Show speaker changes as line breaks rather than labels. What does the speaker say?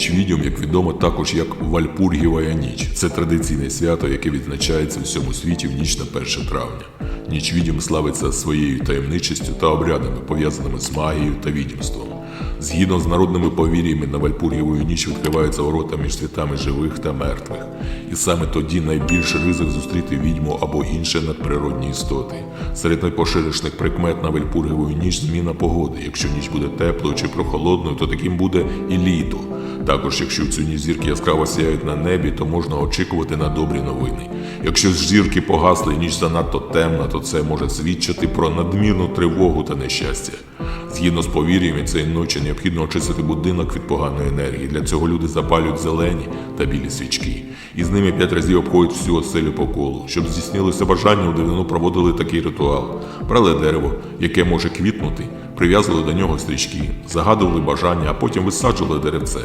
Ніч відьом, як відомо, також як Вальпургівая ніч. Це традиційне свято, яке відзначається в всьому світі в ніч на 1 травня. Ніч відьом славиться своєю таємничістю та обрядами, пов'язаними з магією та відьмством. Згідно з народними повір'ями, на Вальпургіву ніч відкриваються ворота між світами живих та мертвих. І саме тоді найбільший ризик зустріти відьму або інші надприродні істоти. Серед найпоширеніших прикмет на Вальпургіву ніч зміна погоди. Якщо ніч буде теплою чи прохолодною, то таким буде і літо. Також, якщо в цю ніч зірки яскраво сяють на небі, то можна очікувати на добрі новини. Якщо зірки погасли і ніч занадто темна, то це може свідчити про надмірну тривогу та нещастя. Згідно з повір'ями, цієї ночі необхідно очистити будинок від поганої енергії. Для цього люди запалюють зелені та білі свічки. І з ними п'ять разів обходять всю оселю по колу. Щоб здійснилося бажання, у давнину проводили такий ритуал. Брали дерево, яке може квітнути, прив'язували до нього стрічки, загадували бажання, а потім висаджували деревце.